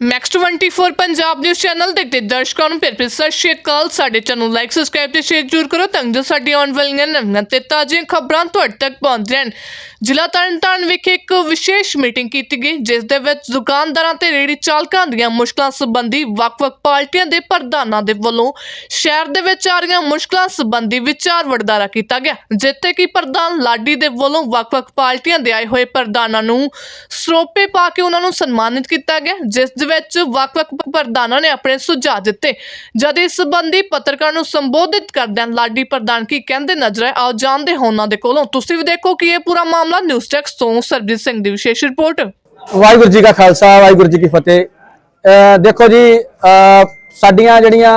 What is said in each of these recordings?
Max 24 Punjab news channel ਦੇਖਦੇ ਦਰਸ਼ਕਾਂ ਨੂੰ ਫਿਰ ਫਿਰ ਸਤਿ ਸ਼੍ਰੀ ਅਕਾਲ ਸਾਡੇ ਚੈਨਲ ਲਾਈਕ ਸਬਸਕ੍ਰਾਈਬ ਤੇ ਸ਼ੇਅਰ ਜ਼ਰੂਰ ਕਰੋ ਤਾਂ ਜੋ ਸਾਡੀ ਆਉਣ ਵਾਲੀਆਂ ਨਵੀਆਂ ਤੇ ਤਾਜ਼ੀਆਂ ਖਬਰਾਂ ਤੁਹਾਡੇ ਤੱਕ ਪਹੁੰਚ ਜਾਣ ਜ਼ਿਲ੍ਹਾ ਤਰਨਤਾਰਨ ਵਿਖੇ ਇੱਕ ਵਿਸ਼ੇਸ਼ ਮੀਟਿੰਗ ਕੀਤੀ ਗਈ ਜਿਸ ਦੇ ਵਿੱਚ ਦੁਕਾਨਦਾਰਾਂ ਤੇ ਰੇਹੜੀ ਚਾਲਕਾਂ ਦੀਆਂ ਮੁਸ਼ਕਲਾਂ ਸੰਬੰਧੀ ਵੱਖ-ਵੱਖ ਪਾਰਟੀਆਂ ਦੇ ਪ੍ਰਧਾਨਾਂ ਦੇ ਵੱਲੋਂ ਸ਼ਹਿਰ ਦੇ ਵਿੱਚ ਆ ਰਹੀਆਂ ਮੁਸ਼ਕਲਾਂ ਸੰਬੰਧੀ ਵਿਚਾਰ ਵਟਾਂਦਰਾ ਕੀਤਾ ਗਿਆ ਜਿੱਥੇ ਕਿ ਪ੍ਰਧਾਨ ਲਾਡੀ ਦੇ ਵੱਲੋਂ ਵੱਖ-ਵੱਖ ਪਾਰਟੀਆਂ ਦੇ ਆਏ ਹੋਏ ਪ੍ਰਧਾਨਾਂ ਨੂੰ ਸਰੋਪੇ ਪਾ ਕੇ ਉਹਨਾਂ ਨੂੰ ਸਨਮਾਨਿਤ ਕੀਤਾ ਗਿਆ ਜਿਸ ਵਿੱਚ ਵੱਖ-ਵੱਖ ਪ੍ਰਧਾਨਾਂ ਨੇ ਆਪਣੇ ਸੁਝਾਅ ਦਿੱਤੇ। ਜਦ ਇਸ ਸੰਬੰਧੀ ਪੱਤਰਕਾਰ ਨੂੰ ਸੰਬੋਧਿਤ ਕਰਦਿਆਂ ਲਾਡੀ ਪ੍ਰਧਾਨ ਕੀ ਕਹਿੰਦੇ ਨਜ਼ਰ ਆਏ, ਆਓ ਜਾਣਦੇ ਹਾਂ ਉਹਨਾਂ ਦੇ ਕੋਲੋਂ। ਤੁਸੀਂ ਵੀ ਦੇਖੋ ਕਿ ਇਹ ਪੂਰਾ ਮਾਮਲਾ ਨਿਊਜ਼ ਟੈਕਸ ਤੋਂ ਸਰਬਜੀਤ ਸਿੰਘ ਦੀ ਵਿਸ਼ੇਸ਼ ਰਿਪੋਰਟ। ਵਾਹਿਗੁਰੂ ਜੀ ਕਾ ਖਾਲਸਾ, ਵਾਹਿਗੁਰੂ ਜੀ ਕੀ ਫਤਿਹ। ਦੇਖੋ ਜੀ ਸਾਡੀਆਂ ਜਿਹੜੀਆਂ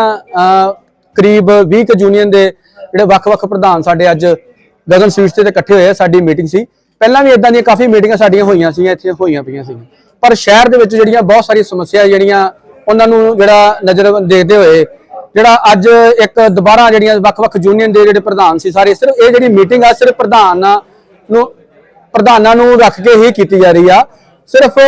ਕਰੀਬ 20 ਕੁ ਯੂਨੀਅਨ ਦੇ ਜਿਹੜੇ ਵੱਖ-ਵੱਖ ਪ੍ਰਧਾਨ ਸਾਡੇ ਅੱਜ ਗਗਨ ਸਵੀਟਸ ਤੇ ਇਕੱਠੇ ਹੋਏ ਸਾਡੀ ਮੀਟਿੰਗ ਸੀ। ਪਹਿਲਾਂ ਵੀ ਇਦਾਂ ਦੀਆਂ ਕਾਫੀ ਮੀਟਿੰਗਾਂ ਸਾਡੀਆਂ ਹੋਈਆਂ ਸੀ ਇੱਥੇ ਹੋਈਆਂ ਪਈਆਂ ਸੀ ਪਰ ਸ਼ਹਿਰ ਦੇ ਵਿੱਚ ਜਿਹੜੀਆਂ ਬਹੁਤ ਸਾਰੀਆਂ ਸਮੱਸਿਆ ਜਿਹੜੀਆਂ ਉਹਨਾਂ ਨੂੰ ਜਿਹੜਾ ਨਜ਼ਰ ਦੇਖਦੇ ਹੋਏ, ਜਿਹੜਾ ਅੱਜ ਇੱਕ ਦੁਬਾਰਾ ਜਿਹੜੀਆਂ ਵੱਖ-ਵੱਖ ਯੂਨੀਅਨ ਦੇ ਜਿਹੜੇ ਪ੍ਰਧਾਨ ਸੀ ਸਾਰੇ, ਸਿਰਫ ਇਹ ਜਿਹੜੀ ਮੀਟਿੰਗ ਆ, ਸਿਰਫ ਪ੍ਰਧਾਨਾਂ ਨੂੰ ਪ੍ਰਧਾਨਾਂ ਨੂੰ ਰੱਖ ਕੇ ਹੀ ਕੀਤੀ ਜਾ ਰਹੀ ਆ। ਸਿਰਫ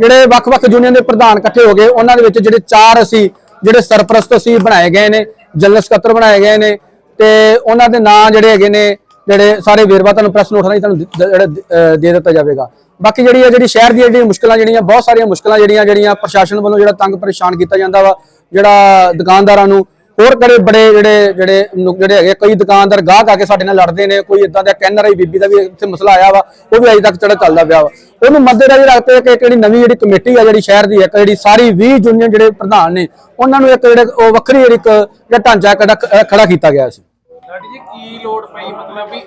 ਜਿਹੜੇ ਵੱਖ-ਵੱਖ ਯੂਨੀਅਨ ਦੇ ਪ੍ਰਧਾਨ ਇਕੱਠੇ ਹੋ ਗਏ, ਉਹਨਾਂ ਦੇ ਵਿੱਚ ਜਿਹੜੇ ਚਾਰ ਅਸੀਂ, ਜਿਹੜੇ ਸਰਪ੍ਰਸਤ ਸੀ ਬਣਾਏ ਗਏ ਨੇ, ਜਨਰਲ ਸਕੱਤਰ ਬਣਾਏ ਗਏ ਨੇ, ਤੇ ਉਹਨਾਂ ਦੇ ਨਾਂ ਜਿਹੜੇ ਹੈਗੇ ਨੇ, ਜਿਹੜੇ ਸਾਰੇ ਵੇਰਵਾ ਤੁਹਾਨੂੰ ਪ੍ਰੈਸ ਨੋਟ ਰਾਹੀਂ ਤੁਹਾਨੂੰ ਦ- ਜਿਹੜਾ ਦੇ ਦਿੱਤਾ ਜਾਵੇਗਾ। ਬਾਕੀ ਜਿਹੜੀ ਹੈ ਜਿਹੜੀ ਸ਼ਹਿਰ ਦੀਆਂ ਜਿਹੜੀਆਂ ਮੁਸ਼ਕਲਾਂ ਜਿਹੜੀਆਂ, ਬਹੁਤ ਸਾਰੀਆਂ ਮੁਸ਼ਕਲਾਂ ਜਿਹੜੀਆਂ ਜਿਹੜੀਆਂ ਪ੍ਰਸ਼ਾਸਨ ਵੱਲੋਂ ਜਿਹੜਾ ਤੰਗ ਪਰੇਸ਼ਾਨ ਕੀਤਾ ਜਾਂਦਾ ਵਾ, ਜਿਹੜਾ ਦੁਕਾਨਦਾਰਾਂ ਨੂੰ, ਹੋਰ ਕੜੇ ਬੜੇ ਜਿਹੜੇ ਜਿਹੜੇ ਜਿਹੜੇ ਹੈਗੇ ਕਈ ਦੁਕਾਨਦਾਰ ਗਾਹਕ ਆ ਕੇ ਸਾਡੇ ਨਾਲ ਲੜਦੇ ਨੇ, ਕੋਈ ਇਦਾਂ ਦਾ ਕਹਿਣ ਰਹੀ ਬੀਬੀ ਦਾ ਵੀ ਇੱਥੇ ਮਸਲਾ ਆਇਆ ਵਾ, ਉਹ ਵੀ ਅਜੇ ਤੱਕ ਚੜਾ ਚੱਲਦਾ ਪਿਆ ਵਾ। ਉਹਨੂੰ ਮੱਦੇਨਜ਼ਰ ਰੱਖਦੇ ਕਿ ਇੱਕ ਨਵੀਂ ਜਿਹੜੀ ਕਮੇਟੀ ਆ, ਜਿਹੜੀ ਸ਼ਹਿਰ ਦੀ ਹੈ ਜਿਹੜੀ ਸਾਰੀ 20 ਯੂਨੀਅਨ ਜਿਹੜੇ ਪ੍ਰਧਾਨ ਨੇ, ਉਹਨਾਂ ਨੂੰ ਇੱਕ ਜਿਹੜੇ ਉਹ ਵੱਖਰੀ ਜਿਹੜੀ ਇੱਕ ਜਿਹੜਾ ਢਾਂਚਾ ਖੜਾ ਖੜਾ ਕੀਤਾ ਗਿਆ ਸੀ। ਸਾਡੀ ਜੀ, ਕੀ ਲੋੜ ਪਈ, ਮਤਲਬ ਵੀ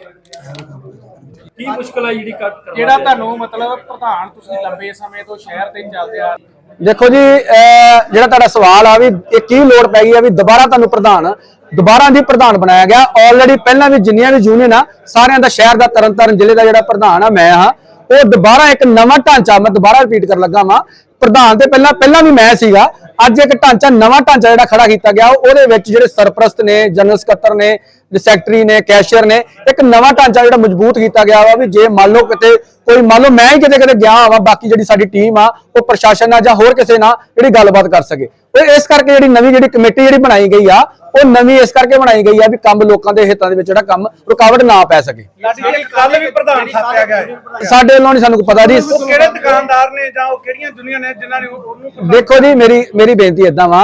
ਕੀ ਮੁਸ਼ਕਲ ਹੈ ਜਿਹੜੀ ਜਿਹੜਾ ਤੁਹਾਨੂੰ ਮਤਲਬ ਪ੍ਰਧਾਨ ਤੁਸੀਂ ਲੰਬੇ ਸਮੇਂ ਤੋਂ ਸ਼ਹਿਰ ਤੇ ਚੱਲਦੇ ਆ। ਦੇਖੋ ਜੀ ਜਿਹੜਾ ਤੁਹਾਡਾ ਸਵਾਲ ਆ ਵੀ ਇਹ ਕੀ ਲੋੜ ਪੈ ਗਈ ਆ ਵੀ ਦੁਬਾਰਾ ਤੁਹਾਨੂੰ ਪ੍ਰਧਾਨ ਦੁਬਾਰਾ ਦੀ ਪ੍ਰਧਾਨ ਬਣਾਇਆ ਗਿਆ। ਆਲਰੇਡੀ ਪਹਿਲਾਂ ਵੀ ਜਿੰਨੀਆਂ ਵੀ ਯੂਨੀਅਨ ਆ ਸਾਰਿਆਂ ਦਾ ਸ਼ਹਿਰ ਦਾ ਤਰਨਤਾਰਨ ਜ਼ਿਲ੍ਹੇ ਦਾ ਜਿਹੜਾ ਪ੍ਰਧਾਨ ਆ ਮੈਂ ਹਾਂ ਉਹ ਦੁਬਾਰਾ ਇੱਕ ਨਵਾਂ ਢਾਂਚਾ ਮੈਂ ਦੁਬਾਰਾ ਰਿਪੀਟ ਕਰਨ ਲੱਗਾ ਵਾਂ। ਪ੍ਰਧਾਨ ਤੇ ਪਹਿਲਾਂ ਪਹਿਲਾਂ ਵੀ ਮੈਂ ਸੀਗਾ ਅੱਜ ਇੱਕ ਢਾਂਚਾ ਨਵਾਂ ਢਾਂਚਾ ਜਿਹੜਾ ਖੜਾ ਕੀਤਾ ਗਿਆ ਉਹਦੇ ਵਿੱਚ ਜਿਹੜੇ ਸਰਪ੍ਰਸਤ ਨੇ ਜਨਰਲ ਸਕੱਤਰ ਨੇ ਸੈਕਟਰੀ ਨੇ ਕੈਸ਼ੀਅਰ ਨੇ ਇੱਕ ਨਵਾਂ ਢਾਂਚਾ ਜਿਹੜਾ ਮਜ਼ਬੂਤ ਕੀਤਾ ਗਿਆ ਵਾ ਵੀ ਜੇ ਮੰਨ ਲਓ ਕਿਤੇ ਕੋਈ ਮੰਨ ਲਓ ਮੈਂ ਹੀ ਕਿਤੇ ਕਿਤੇ ਗਿਆ ਹਾਂ ਬਾਕੀ ਜਿਹੜੀ ਸਾਡੀ ਟੀਮ ਆ ਉਹ ਪ੍ਰਸ਼ਾਸਨ ਨਾਲ ਜਾਂ ਹੋਰ ਕਿਸੇ ਨਾਲ ਜਿਹੜੀ ਗੱਲਬਾਤ ਕਰ ਸਕੇ। ਉਹ ਇਸ ਕਰਕੇ ਜਿਹੜੀ ਨਵੀਂ ਜਿਹੜੀ ਕਮੇਟੀ ਜਿਹੜੀ ਬਣਾਈ ਗਈ ਆ ਉਹ ਨਵੀਂ ਇਸ ਕਰਕੇ ਬਣਾਈ ਗਈ ਆ ਵੀ ਕੰਮ ਲੋਕਾਂ ਦੇ ਹਿੱਤਾਂ ਦੇ ਵਿੱਚ ਜਿਹੜਾ ਕੰਮ ਰੁਕਾਵਟ ਨਾ ਪੈ ਸਕੇ। ਸਾਡੀ ਜੀ ਕੱਲ ਵੀ ਪ੍ਰਧਾਨ ਥਾਪਿਆ ਗਿਆ ਹੈ। ਸਾਡੇ ਵੱਲੋਂ ਨਹੀਂ ਸਾਨੂੰ ਕੋਈ ਪਤਾ ਜੀ। ਕਿਹੜੇ ਦੁਕਾਨਦਾਰ ਨੇ ਜਾਂ ਉਹ ਕਿਹੜੀਆਂ ਯੂਨੀਅਨ ਨੇ ਜਿਨ੍ਹਾਂ ਨੇ ਉਹ- ਉਹਨੂੰ ਦੇਖੋ ਜੀ ਮੇਰੀ ਮੇਰੀ ਬੇਨਤੀ ਇਦਾਂ ਵਾ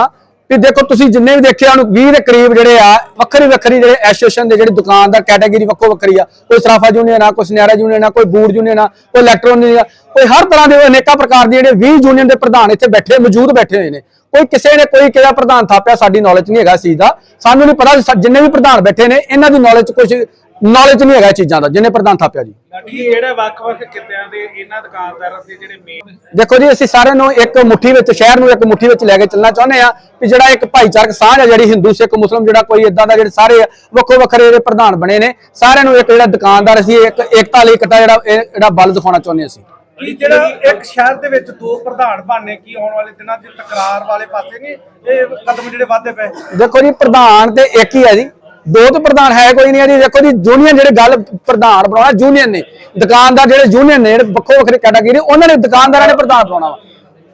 ਵੀ ਦੇਖੋ ਤੁਸੀਂ ਜਿੰਨੇ ਵੀ ਦੇਖਿਆ ਉਹਨੂੰ 20 ਦੇ ਕਰੀਬ ਜਿਹੜੇ ਆ, ਵੱਖਰੀ ਵੱਖਰੀ ਜਿਹੜੇ ਐਸੋਸੀਏਸ਼ਨ ਦੇ ਜਿਹੜੇ ਦੁਕਾਨਦਾਰ ਕੈਟਾਗਰੀ ਵੱਖੋ ਵੱਖਰੀ ਆ। ਕੋਈ ਸਰਾਫਾ ਯੂਨੀਅਨ ਆ, ਕੋਈ ਸੁਨਿਆਰਾ ਯੂਨੀਅਨ ਆ, ਕੋਈ ਬੂਟ ਯੂਨੀਅਨ ਆ, ਕੋਈ ਇਲੈਕਟ੍ਰੋਨਿਕ ਆ, ਕੋਈ ਹਰ ਤਰ੍ਹਾਂ ਦੇ ਅਨੇਕਾਂ ਪ੍ਰਕਾਰ ਦੇ ਜਿਹੜੇ 20 ਯੂਨੀਅਨ ਦੇ ਪ੍ਰਧਾਨ ਇੱਥੇ ਬੈਠੇ, ਮੌਜੂਦ ਬੈਠੇ ਹੋਏ ਨੇ। ਕੋਈ ਕਿਸੇ ਨੇ ਕੋਈ ਕਿਹੜਾ ਪ੍ਰਧਾਨ ਥਾਪਿਆ, ਸਾਡੀ ਨੌਲੇਜ ਨਹੀਂ ਹੈਗਾ ਇਸ ਚੀਜ਼ ਦਾ। ਸਾਨੂੰ ਨਹੀਂ ਪਤਾ, ਜਿੰਨੇ ਵੀ ਪ੍ਰਧਾਨ ਬੈਠੇ ਨੇ, ਇਹਨਾਂ ਦੀ ਨੌਲੇਜ ਕੁਝ ਨੌਲੇਜ ਨਹੀਂ ਹੈਗਾ ਇਹ ਚੀਜ਼ਾਂ ਦਾ ਜਿੰਨੇ ਪ੍ਰਧਾਨ ਥਾਪਿਆ ਜੀ। ਸਾਡੀ ਜਿਹੜੇ ਵੱਖ-ਵੱਖ ਕਿੱਤਿਆਂ ਦੇ ਇਹਨਾਂ ਦੁਕਾਨਦਾਰਾਂ ਦੇ ਜਿਹੜੇ ਮੇਨ ਦੇਖੋ ਜੀ ਅਸੀਂ ਸਾਰਿਆਂ ਨੂੰ ਇੱਕ ਮੁੱਠੀ ਵਿੱਚ ਸ਼ਹਿਰ ਨੂੰ ਇੱਕ ਮੁੱਠੀ ਵਿੱਚ ਲੈ ਕੇ ਚੱਲਣਾ ਚਾਹੁੰਦੇ ਆ ਕਿ ਜਿਹੜਾ ਇੱਕ ਭਾਈਚਾਰਕ ਸਾਂਝ ਆ ਜਿਹੜੀ ਹਿੰਦੂ ਸਿੱਖ ਮੁਸਲਮ ਜਿਹੜਾ ਕੋਈ ਇਦਾਂ ਦਾ ਜਿਹੜੇ ਸਾਰੇ ਵੱਖੋ ਵੱਖਰੇ ਜਿਹੜੇ ਪ੍ਰਧਾਨ ਬਣੇ ਨੇ ਸਾਰਿਆਂ ਨੂੰ ਇੱਕ ਜਿਹੜਾ ਦੁਕਾਨਦਾਰ ਅਸੀਂ ਇੱਕ ਏਕਤਾ ਲਈ ਇਕੱਠਾ ਜਿਹੜਾ ਇਹ ਜਿਹੜਾ ਬਲ ਦਿਖਾਉਣਾ ਚਾਹੁੰਦੇ ਅਸੀਂ। ਕੀ ਜਿਹੜਾ ਇੱਕ ਸ਼ਹਿਰ ਦੇ ਵਿੱਚ ਦੋ ਪ੍ਰਧਾਨ ਬਣਨੇ ਕੀ ਆਉਣ ਵਾਲੇ ਦਿਨਾਂ 'ਚ ਤਕਰਾਰ ਵਾਲੇ ਪਾਸੇ ਨਹੀਂ? ਇਹ ਕਦਮ ਜਿਹੜੇ ਵਾਧੇ ਪਏ। ਦੇਖੋ ਜੀ ਪ੍ਰਧਾਨ ਤੇ ਇੱਕ ਹੀ ਹੈ ਜੀ। ਦੋ ਪ੍ਰਧਾਨ ਹੈ ਕੋਈ ਨਹੀਂ ਹੈ ਜੀ। ਦੇਖੋ ਜੀ ਯੂਨੀਅਨ ਜਿਹੜੇ ਗੱਲ ਪ੍ਰਧਾਨ ਬਣਾਉਣਾ ਯੂਨੀਅਨ ਨੇ। ਦੁਕਾਨਦਾਰ ਜਿਹੜੇ ਯੂਨੀਅਨ ਨੇ ਵੱਖੋ ਵੱਖਰੇ ਕੈਟਾਗਰੀ ਉਹਨਾਂ ਨੇ ਦੁਕਾਨਦਾਰਾਂ ਨੇ ਪ੍ਰਧਾਨ ਬਣਾਉਣਾ ਵਾ।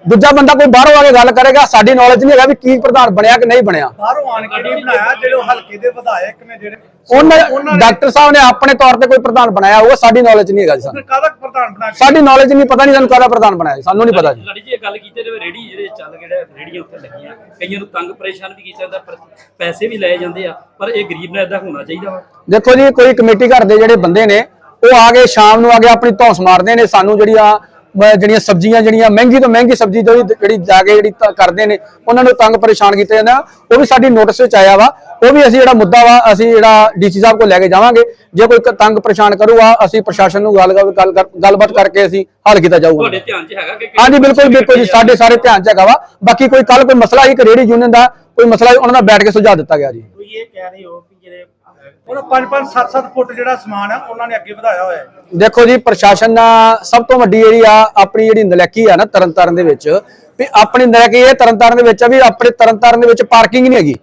ਦੂਜਾ ਬੰਦਾ ਕੋਈ ਬਾਹਰੋਂ ਆ ਕੇ ਗੱਲ ਕਰੇਗਾ ਸਾਡੀ ਨੌਲੇਜ ਨਹੀਂ ਹੈਗਾ ਵੀ ਕੀ ਪ੍ਰਧਾਨ ਬਣਿਆ ਕਿ ਨਹੀਂ ਬਣਿਆ। ਬਾਹਰੋਂ ਆਣ ਕੇ ਨਹੀਂ ਬਣਾਇਆ ਜਿਹੜੇ ਉਹ ਹਲਕੇ ਦੇ ਵਿਧਾਇਕ ਨੇ ਜਿਹੜੇ ਉਹਨਾਂ ਡਾਕਟਰ ਸਾਹਿਬ ਨੇ ਆਪਣੇ ਤੌਰ ਤੇ ਕੋਈ ਪ੍ਰਧਾਨ ਬਣਾਇਆ ਹੋਊਗਾ ਸਾਡੀ ਨੌਲੇਜ ਨਹੀਂ ਹੈਗਾ ਜੀ ਸਾਨੂੰ। ਕਾਹਦਾ ਪ੍ਰਧਾਨ ਬਣਾ ਸਾਡੀ ਨੌਲੇਜ ਨਹੀਂ ਪਤਾ ਨਹੀਂ ਸਾਨੂੰ ਕਾਹਦਾ ਪ੍ਰਧਾਨ ਬਣਾਇਆ ਸਾਨੂੰ ਨਹੀਂ ਪਤਾ ਜੀ। ਲੜੀ ਜੀ ਇਹ ਗੱਲ ਕੀਤੀ ਜਿਵੇਂ ਰੇੜੀ ਜਿਹੜੇ ਚੱਲ ਜਿਹੜੇ ਰੇੜੀਆਂ ਉੱਤੇ ਲੱਗੀਆਂ ਕਈਆਂ ਨੂੰ ਤੰਗ ਪਰੇਸ਼ਾਨ ਵੀ ਕੀਤਾ ਜਾਂਦਾ ਪਰ ਪੈਸੇ ਵੀ ਲਏ ਜਾਂਦੇ ਆ ਪਰ ਇਹ ਗਰੀਬ ਨਾਲ ਇਦਾਂ ਹੋਣਾ ਚਾਹੀਦਾ ਵਾ। ਦੇਖੋ ਜੀ ਕੋਈ ਕਮੇਟੀ ਘਰ ਦੇ ਜਿਹੜੇ ਬੰਦੇ ਨੇ ਉਹ ਆ ਕੇ ਸ਼ਾਮ ਨੂੰ ਆ ਕੇ ਆਪਣੀ ਧੌਂਸ ਮਾਰਦੇ ਨੇ ਸਾਨੂੰ ਜਿਹੜੀਆਂ ਮ- ਜਿਹੜੀਆਂ ਸਬਜ਼ੀਆਂ ਜਿਹੜੀਆਂ ਮਹਿੰਗੀ ਤੋਂ ਮਹਿੰਗੀ ਸਬਜ਼ੀ ਜਿਹੜੀ ਜਿਹੜੀ ਜਾ ਕੇ ਜਿਹੜੀ ਕਰਦੇ ਨੇ ਉਹਨਾਂ ਨੂੰ ਤੰਗ ਪਰੇਸ਼ਾਨ ਕੀਤਾ ਜਾਂਦਾ ਉਹ ਵੀ ਸਾਡੀ ਨੋਟਿਸ ਵਿੱਚ ਆਇਆ ਵਾ। ਉਹ ਵੀ ਅਸੀਂ ਜਿਹੜਾ ਮੁੱਦਾ ਵਾ ਅਸੀਂ ਜਿਹੜਾ ਡੀਸੀ ਸਾਹਿਬ ਕੋਲ ਲੈ ਕੇ ਜਾਵਾਂਗੇ। ਜੇ ਕੋਈ ਤੰਗ ਪਰੇਸ਼ਾਨ ਕਰੂਗਾ ਅਸੀਂ ਪ੍ਰਸ਼ਾਸਨ ਨੂੰ ਗੱਲ ਗੱਲ ਗੱਲ- ਗੱਲਬਾਤ ਕਰਕੇ ਅਸੀਂ ਹੱਲ ਕੀਤਾ ਜਾਊਗਾ। ਤੁਹਾਡੇ ਧਿਆਨ 'ਚ ਹੈਗਾ ਕਿ ਹਾਂਜੀ ਬਿਲਕੁਲ ਬਿਲਕੁਲ ਜੀ ਸਾਡੇ ਸਾਰੇ ਧਿਆਨ ਚ ਹੈਗਾ ਵਾ। ਬਾਕੀ ਕੋਈ ਕੱਲ ਕੋਈ ਮਸਲਾ ਹੀ ਰੇੜੀ ਯੂਨੀਅਨ ਦਾ ਕੋਈ ਮਸਲਾ ਉਹਨਾਂ ਦਾ ਬੈਠ ਕੇ ਸੁਝਾਅ ਦਿੱਤਾ ਗਿਆ ਜੀ। ਤੁਸੀਂ ਇਹ ਕਹਿ ਰਹੇ ਹੋ ਕਿ ਜਿਹੜੇ ਉਹਨਾਂ 5-5 7-7 ਫੁੱਟ ਜਿਹੜਾ ਸਮਾਨ ਆ, ਉਹਨਾਂ ਨੇ ਅੱਗੇ ਵਧਾਇਆ ਹੋਇਆ ਹੈ। ਦੇਖੋ ਜੀ, ਪ੍ਰਸ਼ਾਸਨ ਦਾ ਸਭ ਤੋਂ ਵੱਡੀ ਜਿਹੜੀ ਆ, ਆਪਣੀ ਜਿਹੜੀ ਨਲੈਕੀ ਆ ਨਾ, ਤਰਨਤਾਰਨ ਦੇ ਵਿੱਚ, ਵੀ ਆਪਣੀ ਨਲੈਕੀ ਇਹ ਤਰਨਤਾਰਨ ਦੇ ਵਿੱਚ ਆ ਵੀ ਆਪਣੇ ਤਰਨਤਾਰਨ ਦੇ ਵਿੱਚ ਪਾਰਕਿੰਗ ਨਹੀਂ ਹੈਗੀ।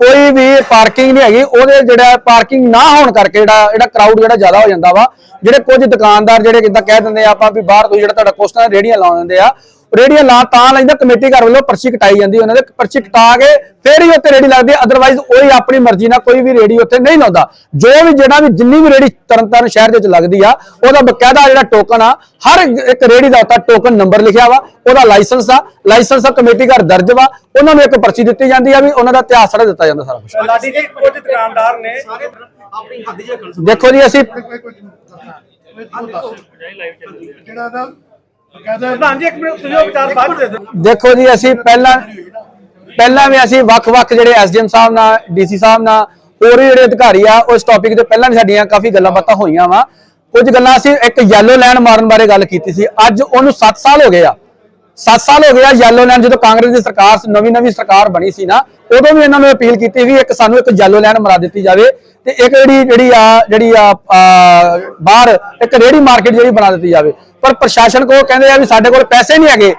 ਕੋਈ ਵੀ ਪਾਰਕਿੰਗ ਨਹੀਂ ਹੈਗੀ, ਉਹਦੇ ਜਿਹੜਾ ਪਾਰਕਿੰਗ ਨਾ ਹੋਣ ਕਰਕੇ ਜਿਹੜਾ ਜਿਹੜਾ ਕਰਾਊਡ ਜਿਹੜਾ ਜ਼ਿਆਦਾ ਹੋ ਜਾਂਦਾ ਵਾ, ਜਿਹੜੇ ਕੁਝ ਦੁਕਾਨਦਾਰ ਜਿਹੜੇ ਕਿਦਾਂ ਕਹਿ ਦਿੰਦੇ ਆ ਆਪਾਂ ਵੀ ਬਾਹਰ ਤੋਂ ਜਿਹੜਾ ਤੁਹਾਡਾ ਕੋਸਟਾਂ ਰੇੜੀਆਂ ਲਾਉਣ ਦਿੰਦੇ ਆ ਰੇੜੀਆਂ ਲਾ ਤਾਂ ਲੈਂਦਾ ਕਮੇਟੀ ਘਰ ਵੱਲੋਂ ਪਰਚੀ ਕਟਾਈ ਜਾਂਦੀ ਉਹਨਾਂ ਦੇ ਪਰਚੀ ਕਟਾ ਕੇ ਫੇਰ ਹੀ ਉੱਤੇ ਰੇੜੀ ਲੱਗਦੀ ਅਦਰਵਾਈਜ਼ ਉਹੀ ਆਪਣੀ ਮਰਜ਼ੀ ਨਾਲ ਕੋਈ ਵੀ ਰੇੜੀ ਉੱਥੇ ਨਹੀਂ ਲਾਉਂਦਾ ਜੋ ਵੀ ਜਿਹੜਾ ਵੀ ਜਿੰਨੀ ਵੀ ਰੇੜੀ ਤਰਨਤਾਰਨ ਸ਼ਹਿਰ ਦੇ ਵਿੱਚ ਲੱਗਦੀ ਆ ਉਹਦਾ ਬਕਾਇਦਾ ਜਿਹੜਾ ਟੋਕਨ ਆ ਹਰ ਇੱਕ ਰੇੜੀ ਦਾ ਉੱਤੇ ਟੋਕਨ ਨੰਬਰ ਲਿਖਿਆ ਵਾ ਉਹਦਾ ਲਾਇਸੈਂਸ ਆ ਲਾਇਸੈਂਸ ਆ ਕਮੇਟੀ ਘਰ ਦਰਜ ਵਾ ਉਹਨਾਂ ਨੂੰ ਇੱਕ ਪਰਚੀ ਦਿੱਤੀ ਜਾਂਦੀ ਆ ਵੀ ਉਹਨਾਂ ਦਾ ਇਤਿਹਾਸ ਸਾਰਾ ਦਿੱਤਾ ਜਾਂਦਾ ਸਾਰਾ ਕੁਝ ਲਾਡੀ ਜੀ ਕੁਝ ਦੁਕਾਨਦਾਰ ਨੇ ਆਪਣੀ ਹੱਦ ਜੇ ਦੇਖੋ ਜੀ ਅਸੀਂ ਜਿਹੜਾ ਦਾ ਬਕਾਇਦਾ ਪ੍ਰਧਾਨ ਜੀ ਇੱਕ ਮਿੰਟ ਤੁਸੀਂ ਵਿਚਾਰ ਬਾਅਦ ਦੇ ਦਿਓ। ਦੇਖੋ ਜੀ ਅਸੀਂ ਪਹਿਲਾਂ ਪਹਿਲਾਂ ਵੀ ਅਸੀਂ ਵੱਖ-ਵੱਖ ਜਿਹੜੇ ਐਸਡੀਐਮ ਸਾਹਿਬ ਨਾਲ ਡੀਸੀ ਸਾਹਿਬ ਨਾਲ ਹੋਰ ਜਿਹੜੇ ਅਧਿਕਾਰੀ ਆ ਉਸ ਟੌਪਿਕ ਤੇ ਪਹਿਲਾਂ ਵੀ ਸਾਡੀਆਂ ਕਾਫੀ ਗੱਲਾਂ ਬਾਤਾਂ ਹੋਈਆਂ ਵਾ। ਕੁਝ ਗੱਲਾਂ ਅਸੀਂ ਇੱਕ ਯੈਲੋ ਲਾਈਨ ਮਾਰਨ ਬਾਰੇ ਗੱਲ ਕੀਤੀ ਸੀ। ਅੱਜ ਉਹਨੂੰ 7 ਸਾਲ ਹੋ ਗਏ ਆ। 7 ਸਾਲ ਹੋ ਗਏ ਆ ਯੈਲੋ ਲਾਈਨ ਜਦੋਂ ਕਾਂਗਰਸ ਦੀ ਸਰਕਾਰ ਨਵੀਂ ਨਵੀਂ ਸਰਕਾਰ ਬਣੀ ਸੀ ਨਾ ਉਦੋਂ ਵੀ ਇਹਨਾਂ ਨੂੰ ਅਪੀਲ ਕੀਤੀ ਵੀ ਇੱਕ ਸਾਨੂੰ ਇੱਕ ਯੈਲੋ ਲਾਈਨ ਮਰਾ ਦਿੱਤੀ ਜਾਵੇ ਤੇ ਇੱਕ ਜਿਹੜੀ ਜਿਹੜੀ ਆ ਜਿਹੜੀ ਆ ਆ, ਬਾਹਰ ਇੱਕ ਰੇੜੀ ਮਾਰਕੀਟ ਜਿਹੜੀ ਬਣਾ ਦਿੱਤੀ ਜਾਵੇ। ਪਰ ਪ੍ਰਸ਼ਾਸਨ ਕੋ ਕਹਿੰਦੇ ਆ ਵੀ ਸਾਡੇ ਕੋਲ ਪੈਸੇ ਨਹੀਂ ਹੈਗੇ।